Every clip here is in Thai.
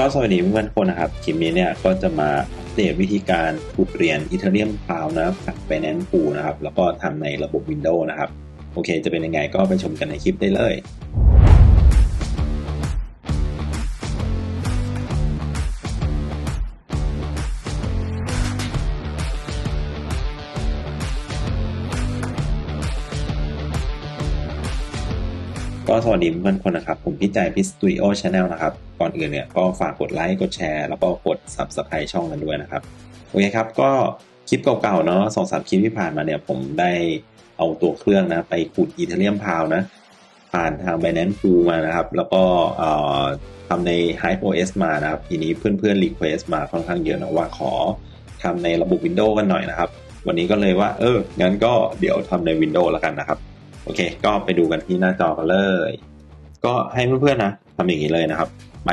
ก็สวัสดีเพื่อนๆคนนะครับคลิปนี้เนี่ยก็จะมาอัปเดตวิธีการขุดเหรียญอีเทเรียมพาวนะครับกับไปแนนปูนะครับ แล้วก็ทำในระบบ Windows นะครับ โอเค จะเป็นยังไงก็ไปชมกันในคลิปได้เลย ก็สวัสดีเพื่อนๆคนนะครับ ผมพี่ใจพิสตูดิโอชาแนลนะครับ ก่อนอื่นเนี่ยก็ฝากกดไลค์ กดแชร์ แล้วก็กด Subscribe ช่องกันด้วยนะครับ โอเคครับ ก็คลิปเก่าๆเนาะสองสามคลิปที่ผ่านมาเนี่ยผมได้เอาตัวเครื่องนะไปขุดอีเทเรียมพาวนะผ่านทาง Binance Pool มานะครับ แล้วก็ทำใน Hive OS มานะครับ ทีนี้เพื่อนๆ request มาค่อนข้างเยอะนะว่าขอทำในระบบ Windows กันหน่อยนะครับ วันนี้ก็เลยว่า เออ งั้นก็เดี๋ยวทำใน Windows แล้วกันนะครับ โอเค ก็ไปดูกันที่หน้าจอกันเลย ก็ให้เพื่อนๆนะทำอย่างนี้เลยนะครับ ไป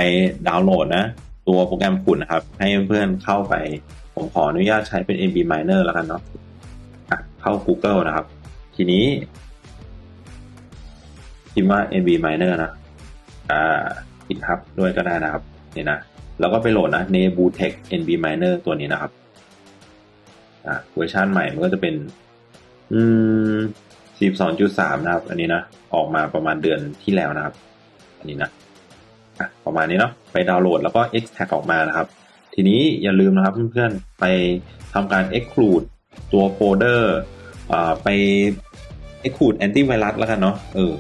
ดาวน์โหลดนะ ตัวโปรแกรมขุดนะครับ ให้เพื่อนๆเข้าไป ผมขออนุญาตใช้เป็น NB Miner แล้วกันเนาะะเข้า Google นะครับ ทีนี้พิมพ์ว่า NB Miner นะ อ่าปิดครับด้วยก็ได้นะครับนี่นะแล้วก็ไปโหลดนะ Nebutech NB Miner ตัวนี้นะครับ อ่าเวอร์ชันใหม่มันก็จะเป็น อืม 12.3 นะครับ อันนี้นะ ออกมาประมาณเดือนที่แล้วนะครับ อันนี้นะอะประมาณนี้เนาะ ไปดาวน์โหลดแล้วก็ extract ออกมานะครับ ทีนี้อย่าลืมนะครับเพื่อนๆ ไปทำการ exclude ตัวโฟลเดอร์ไป exclude antivirus แล้วกันเนาะ เออ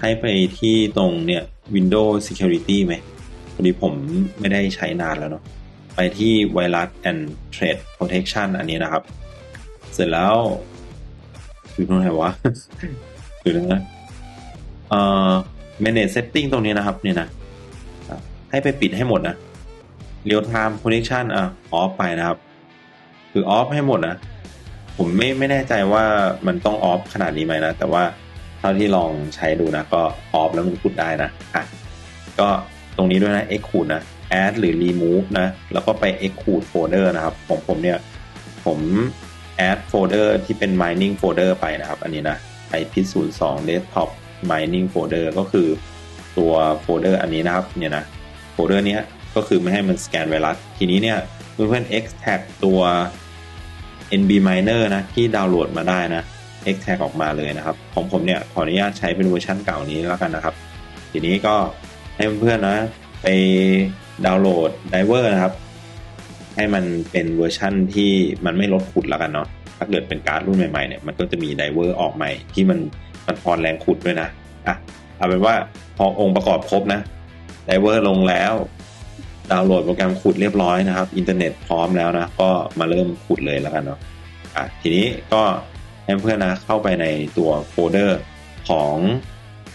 ให้ไปที่ตรงเนี่ย Windows Security ไหมพอดีผมไม่ได้ใช้นานแล้วเนาะ ไปที่ Virus and Threat Protection อันนี้นะครับ เสร็จแล้ว อยู่ตรงไหนวะอยู่ตรงนั้นเอ่อ manage setting ตรงนี้นะครับ เนี่ยนะ ให้ไปปิดให้หมดนะ real time connection อะ off ไปนะครับ คือ off ให้หมดนะ ผมไม่ไม่แน่ใจว่ามันต้อง off ขนาดนี้ไหมนะ แต่ว่าเท่าที่ลองใช้ดูนะ ก็ off แล้วมันขุดได้นะ อะ ก็ตรงนี้ด้วยนะ exclude นะ add หรือ remove นะ แล้วก็ไป exclude folder นะครับ ของผมเนี่ย ผม add folder ที่เป็น mining folder ไปนะครับ อันนี้นะ ipit 0 2 desktop mining folder ก็คือตัวโฟลเดอร์อันนี้นะครับเนี่ยนะโฟลเดอร์นี้ก็คือไม่ให้มันสแกนไวรัสทีนี้เนี่ยเพื่อนๆ extract ตัว nb miner นะที่ดาวน์โหลดมาได้นะ extract ออกมาเลยนะครับ ของผมเนี่ยขออนุญาตใช้เป็นเวอร์ชันเก่านี้แล้วกันนะครับ ทีนี้ก็ให้เพื่อนๆนะไปดาวน์โหลด driver นะครับ ให้มันเป็นเวอร์ชั่นที่มันไม่ลดขุดแล้วกันเนาะถ้าเกิดเป็นการ์ดรุ่นใหม่ๆเนี่ยมันก็จะมีไดเวอร์ออกใหม่ที่มันมันทอนแรงขุดด้วยนะอะเอาเป็นว่าพอองค์ประกอบครบนะไดเวอร์ลงแล้วดาวน์โหลดโปรแกรมขุดเรียบร้อยนะครับ อินเทอร์เน็ตพร้อมแล้วนะ ก็มาเริ่มขุดเลยแล้วกันเนาะอะทีนี้ก็ให้เพื่อนนะเข้าไปในตัวโฟลเดอร์ของ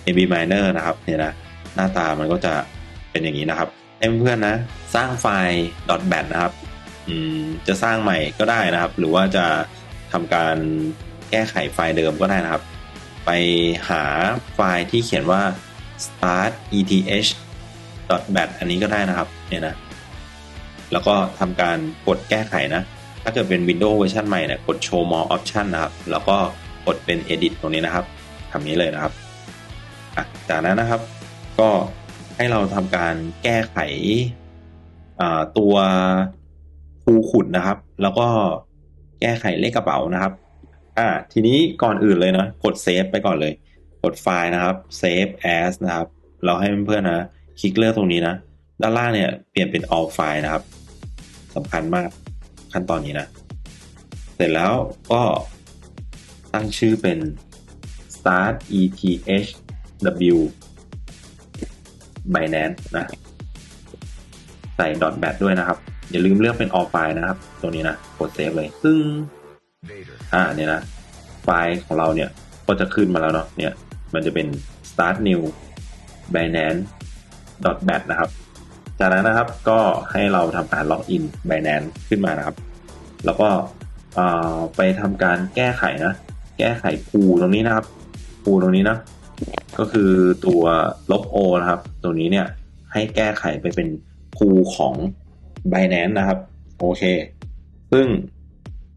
AB Miner นะครับเนี่ยนะหน้าตามันก็จะเป็นอย่างนี้นะครับ ให้เพื่อนนะ สร้างไฟล์ .bat นะครับอืมจะสร้างใหม่ก็ได้นะครับ หรือว่าจะทำการแก้ไขไฟล์เดิมก็ได้นะครับ ไปหาไฟล์ที่เขียนว่า start eth bat อันนี้ก็ได้นะครับเนี่ยนะ แล้วก็ทำการกดแก้ไขนะ ถ้าเกิดเป็น Windows เวอร์ชันใหม่เนี่ยกด show more option นะครับ แล้วก็กดเป็น edit ตรงนี้นะครับทำนี้เลยนะครับจากนั้นนะครับ ก็ ให้เราทำการแก้ไขตัวภูขุดนะครับ แล้วก็แก้ไขเลขกระเป๋านะครับ อ่า ทีนี้ก่อนอื่นเลยนะ กดเซฟไปก่อนเลย กดไฟล์นะครับ save as นะครับ เราให้เพื่อนๆนะ คลิกเลือกตรงนี้นะ ด้านล่างเนี่ยเปลี่ยนเป็น all file นะครับสำคัญมากขั้นตอนนี้นะ เสร็จแล้วก็ตั้งชื่อเป็น start ETH W ethw Binance นะ ใส่ .bat ด้วยนะครับ อย่าลืมเลือกเป็น all file นะครับตรงนี้นะกดเซฟเลยซึ่งอ่าเนี่ยนะ ไฟล์ของเราเนี่ยก็จะขึ้นมาแล้วเนาะเนี่ย มันจะเป็น start new binance bat นะครับ จากนั้นนะครับก็ให้เราทำการล็อกอิน binance ขึ้นมานะครับ แล้วก็ไปทำการแก้ไขนะ แก้ไขพูตรงนี้นะครับพูตรงนี้นะ ก็คือตัวลบ o นะครับ ตรงนี้เนี่ยให้แก้ไขไปเป็นพูของ Binance นะครับ โอเค ซึ่ง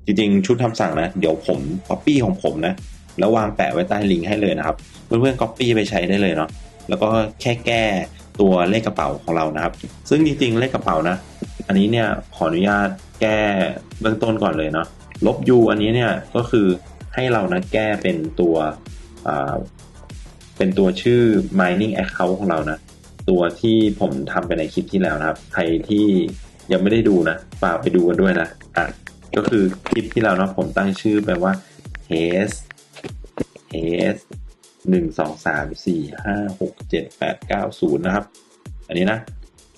จริงๆ ชุดคำสั่งนะ เดี๋ยวผม Copy ของผมนะ แล้ววางแปะไว้ใต้ลิงก์ให้เลยนะครับ เพื่อนๆ Copy ไปใช้ได้เลยเนาะแล้วก็แค่แก้ตัวเลขกระเป๋าของเรานะครับ ซึ่งจริงๆ เลขกระเป๋านะ อันนี้เนี่ยขออนุญาตแก้เบื้องต้นก่อนเลยเนาะลบ u อันนี้เนี่ยก็คือให้เรานะแก้เป็นตัว เป็นตัวชื่อ mining account ของเรานะ ตัวที่ผมทำไปในคลิปที่แล้วนะครับ ใครที่ยังไม่ได้ดูนะฝากไปดูกันด้วยนะอะก็คือคลิปที่แล้วนะผมตั้งชื่อไปว่า h a s h a s หนึ่งสองสามสี่ห้าหกเจ็ดแปดเก้าศูนย์นะครับ อันนี้นะ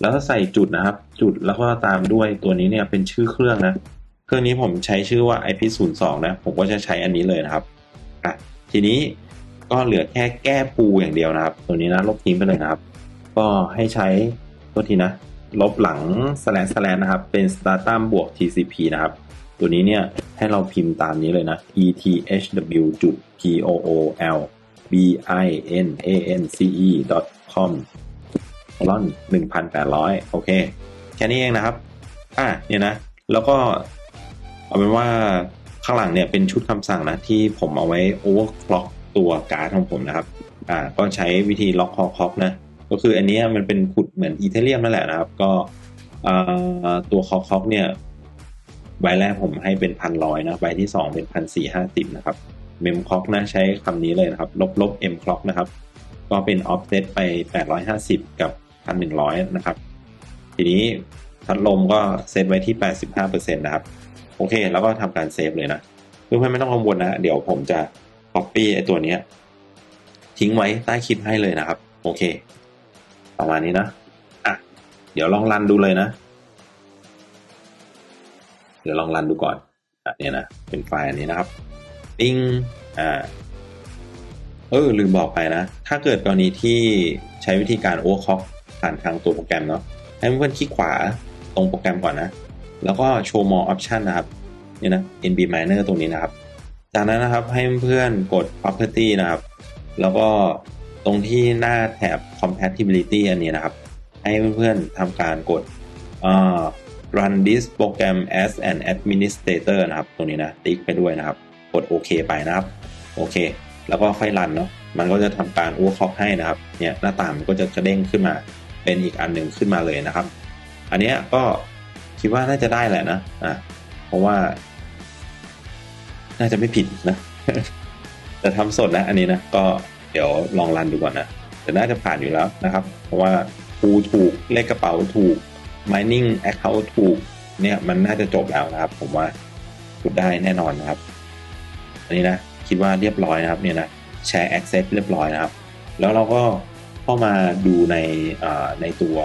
แล้วก็ใส่จุดนะครับ จุดแล้วก็ตามด้วยตัวนี้เนี่ยเป็นชื่อเครื่องนะ เครื่องนี้ผมใช้ชื่อว่า IP 0 2 นะ ผมก็จะใช้อันนี้เลยนะครับอะทีนี้ ก็เหลือแค่แก้ปูอย่างเดียวนะครับ ตัวนี้นะลบทิ้งไปเลยนะครับ ก็ให้ใช้ตัวทีนะ ลบหลัง slash slash นะครับ เป็น stratum บวก tcp นะครับ ตัวนี้เนี่ยให้เราพิมพ์ตามนี้เลยนะ ethw จุด pool b i n a n c e com ล่อนหนึ่งพันแปดร้อยโอเค แค่นี้เองนะครับ อะเนี่ยนะ แล้วก็เอาเป็นว่าข้างหลังเนี่ยเป็นชุดคำสั่งนะที่ผมเอาไว้ overclock ตัวการ์ดของผมนะครับ อ่าก็ใช้วิธีล็อกคอคอกนะ ก็คืออันนี้มันเป็นขุดเหมือนอีเทเรียมนั่นแหละนะครับ ก็ตัวคอคอกเนี่ยใบแรกผมให้เป็นพันร้อยนะใบที่สองเป็นพันสี่ห้าสิบนะครับเมมคล็อกนะใช้คำนี้เลยนะครับ ลบลบ m clock นะครับ ก็เป็น offset ไป 850 กับ 1100 นะครับ ทีนี้พัดลมก็เซตไว้ที่ 85%นะครับ โอเค แล้วก็ทำการเซฟเลยนะเพื่อนๆไม่ต้องกังวลนะ เดี๋ยวผมจะ copy ไอตัวนี้ทิ้งไว้ใต้คลิปให้เลยนะครับ โอเค ประมาณนี้นะอะเดี๋ยวลองรันดูเลยนะ เดี๋ยวลองรันดูก่อนอะเนี่ยนะเป็นไฟล์อันนี้นะครับปิ้งอ่าเออลืมบอกไปนะ ถ้าเกิดกรณีที่ใช้วิธีการโอเวอร์คอกผ่านทางตัวโปรแกรมเนาะให้เพื่อนคลิกขวาตรงโปรแกรมก่อนนะ แล้วก็โชว์ more option นะครับนี่นะ nb miner ตรงนี้นะครับ จากนั้นนะครับให้เพื่อนกด property นะครับ แล้วก็ตรงที่หน้าแถบ compatibility อันนี้นะครับ ให้เพื่อนๆทำการกด run this program as an administrator นะครับ ตรงนี้นะติ๊กไปด้วยนะครับ กดโอเคไปนะครับ โอเค แล้วก็ค่อยรันเนาะมันก็จะทำการอู้คอกให้นะครับเนี่ยหน้าต่างมันก็จะกระเด้งขึ้นมา เป็นอีกอันหนึ่งขึ้นมาเลยนะครับ อันนี้ก็คิดว่าน่าจะได้แหละนะอะเพราะว่า น่าจะไม่ผิดนะแต่ทำสดนะ อันนี้นะก็เดี๋ยวลองรันดูก่อนนะแต่น่าจะผ่านอยู่แล้วนะครับ เพราะว่าปูถูกเลขกระเป๋าถูก mining account ถูกเนี่ยมันน่าจะจบแล้วนะครับ ผมว่าพูดได้แน่นอนนะครับ อันนี้นะคิดว่าเรียบร้อยนะครับเนี่ยนะแชร์ access เรียบร้อยนะครับ แล้วเราก็เข้ามาดูในในตัว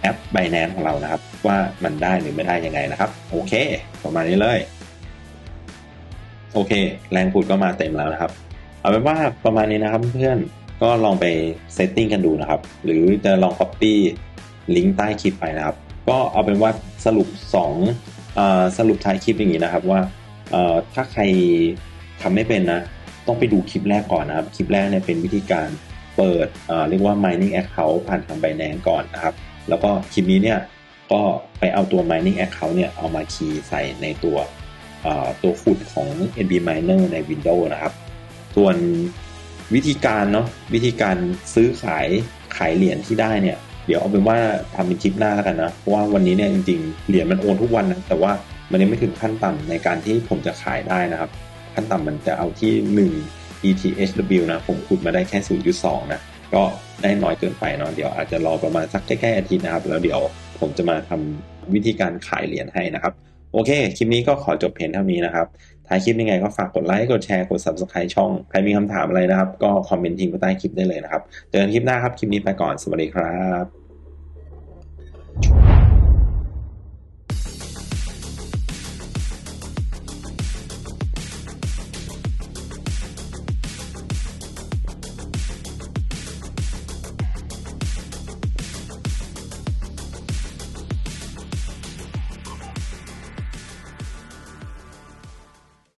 แอป Binance ของเรานะครับ ว่ามันได้หรือไม่ได้ยังไงนะครับ โอเค ประมาณนี้เลย โอเค แรงขุดก็มาเต็มแล้วนะครับ เอาเป็นว่าประมาณนี้นะครับเพื่อนก็ลองไปเซตติ้งกันดูนะครับ หรือจะลอง Copy ลิงก์ใต้คลิปไปนะครับ ก็เอาเป็นว่าสรุป2สรุปท้ายคลิปอย่างนี้นะครับว่าถ้าใครทำไม่เป็นนะ ต้องไปดูคลิปแรกก่อนนะครับ คลิปแรกเนี่ยเป็นวิธีการเปิดเรียกว่า mining account ผ่านทาง Binance ก่อนนะครับ แล้วก็คลิปนี้เนี่ยก็ไปเอาตัว mining account เนี่ยเอามาคีย์ใส่ในตัว ตัวขุดของ NB Miner ใน Windows นะครับ ส่วนวิธีการเนาะวิธีการซื้อขายขายเหรียญที่ได้เนี่ย เดี๋ยวเอาเป็นว่าทำเป็นคลิปหน้าแล้วกันนะ เพราะว่าวันนี้เนี่ยจริงๆ เหรียญมันโอนทุกวันนะ แต่ว่ามันยังไม่ถึงขั้นต่ำในการที่ผมจะขายได้นะครับ ขั้นต่ำมันจะเอาที่ 1 ETHW นะ ผมขุดมาได้แค่ 0.2 นะ ก็ได้น้อยเกินไปเนาะเดี๋ยวอาจจะรอประมาณสักใกล้ๆอาทิตย์นะครับ แล้วเดี๋ยวผมจะมาทำวิธีการขายเหรียญให้นะครับ โอเค คลิปนี้ก็ขอจบเพียงเท่านี้นะครับท้ายคลิปยังไงก็ฝากกดไลค์ กดแชร์ กด subscribe ช่อง ใครมีคำถามอะไรนะครับ ก็คอมเมนต์ทิ้งไว้ใต้คลิปได้เลยนะครับ เจอกันคลิปหน้าครับ คลิปนี้ไปก่อน สวัสดีครับ